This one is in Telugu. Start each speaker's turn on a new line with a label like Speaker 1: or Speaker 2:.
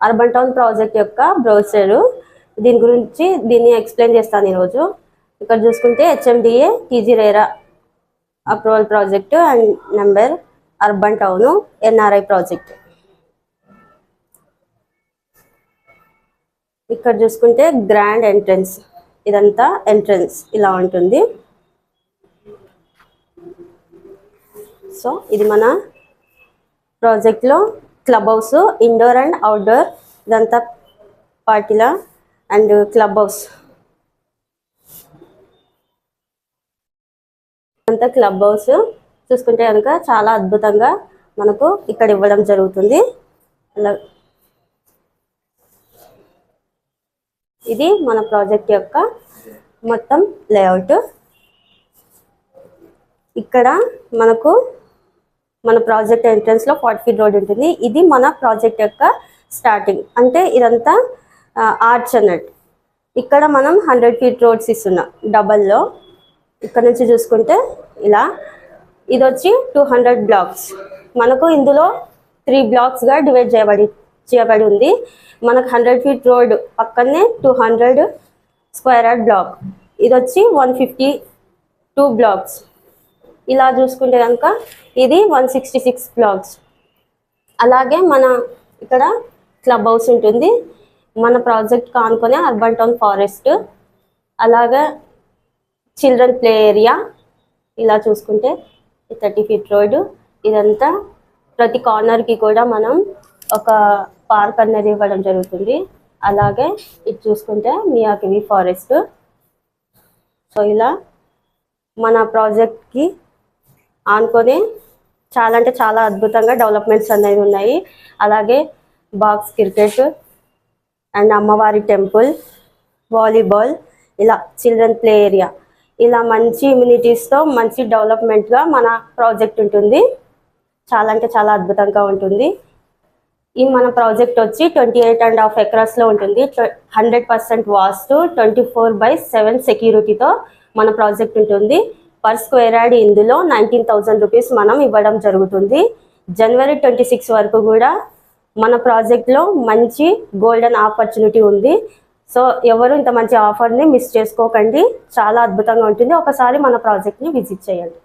Speaker 1: అర్బన్ టౌన్ ప్రాజెక్ట్ యొక్క బ్రౌసర్ దీని గురించి దీన్ని ఎక్స్ప్లెయిన్ చేస్తాను ఈరోజు. ఇక్కడ చూసుకుంటే HMDA TG RERA approval project and number urban town NRI project ఇక్కడ చూసుకుంటే గ్రాండ్ ఎంట్రన్స్ ఇదంతా ఎంట్రన్స్ ఇలా ఉంటుంది. సో ఇది మన ప్రాజెక్ట్లో club house indoor and outdoor ఇదంతా పార్టీల అండ్ క్లబ్ హౌస్ అంతా క్లబ్ హౌస్ చూసుకుంటే కనుక చాలా అద్భుతంగా మనకు ఇక్కడ ఇవ్వడం జరుగుతుంది. అలా. ఇది మన ప్రాజెక్ట్ యొక్క మొత్తం లేఅవుట్ ఇక్కడ మనకు మన ప్రాజెక్ట్ ఎంట్రన్స్లో ఫార్టీ ఫీట్ రోడ్ ఉంటుంది. ఇది మన ప్రాజెక్ట్ యొక్క స్టార్టింగ్ అంటే ఇదంతా ఆర్చ్ అన్నట్టు. ఇక్కడ మనం హండ్రెడ్ ఫీట్ రోడ్స్ ఇస్తున్నాం డబల్లో ఇక్కడ నుంచి చూసుకుంటే ఇలా. ఇది వచ్చి టూ హండ్రెడ్ బ్లాక్స్ మనకు ఇందులో త్రీ బ్లాక్స్గా డివైడ్ చేయబడి చేయబడి ఉంది. మనకు హండ్రెడ్ ఫీట్ రోడ్ పక్కనే two hundred square yard block ఇది వచ్చి వన్ ఫిఫ్టీ టూ బ్లాక్స్ ఇలా చూసుకుంటే కనుక ఇది వన్ సిక్స్టీ సిక్స్ బ్లాక్స్ అలాగే మన ఇక్కడ క్లబ్ హౌస్ ఉంటుంది. మన ప్రాజెక్ట్ కానుకొని అర్బన్ టౌన్ ఫారెస్ట్ అలాగే చిల్డ్రన్ ప్లే ఏరియా ఇలా చూసుకుంటే థర్టీ ఫీట్ రోడ్డు ఇదంతా ప్రతి కార్నర్కి కూడా మనం ఒక పార్క్ అనేది ఇవ్వడం జరుగుతుంది. అలాగే ఇది చూసుకుంటే మియాకివి ఫారెస్ట్ సో ఇలా మన ప్రాజెక్ట్కి ఆనుకొని చాలా అంటే చాలా అద్భుతంగా డెవలప్మెంట్స్ అనేవి ఉన్నాయి. అలాగే బాక్స్ క్రికెట్ అండ్ అమ్మవారి టెంపుల్ వాలీబాల్ ఇలా చిల్డ్రన్ ప్లే ఏరియా. ఇలా మంచి ఇమ్యూనిటీస్తో మంచి డెవలప్మెంట్గా మన ప్రాజెక్ట్ ఉంటుంది. చాలా అంటే చాలా అద్భుతంగా ఉంటుంది. ఈ మన ప్రాజెక్ట్ వచ్చి ట్వంటీ ఎయిట్ అండ్ హాఫ్ ఎకరాస్లో ఉంటుంది. Hundred percent vastu twenty four by seven సెక్యూరిటీతో మన ప్రాజెక్ట్ ఉంటుంది. పర్ స్క్వేర్ యార్డ్ ఇందులో నైన్టీన్ థౌజండ్ రూపీస్ మనం ఇవ్వడం జరుగుతుంది. జనవరి ట్వంటీ సిక్స్ వరకు కూడా మన ప్రాజెక్ట్లో మంచి గోల్డెన్ ఆపర్చునిటీ ఉంది. సో ఎవరు ఇంత మంచి ఆఫర్ని మిస్ చేసుకోకండి. చాలా అద్భుతంగా ఉంటుంది. ఒకసారి మన ప్రాజెక్ట్ని విజిట్ చేయండి.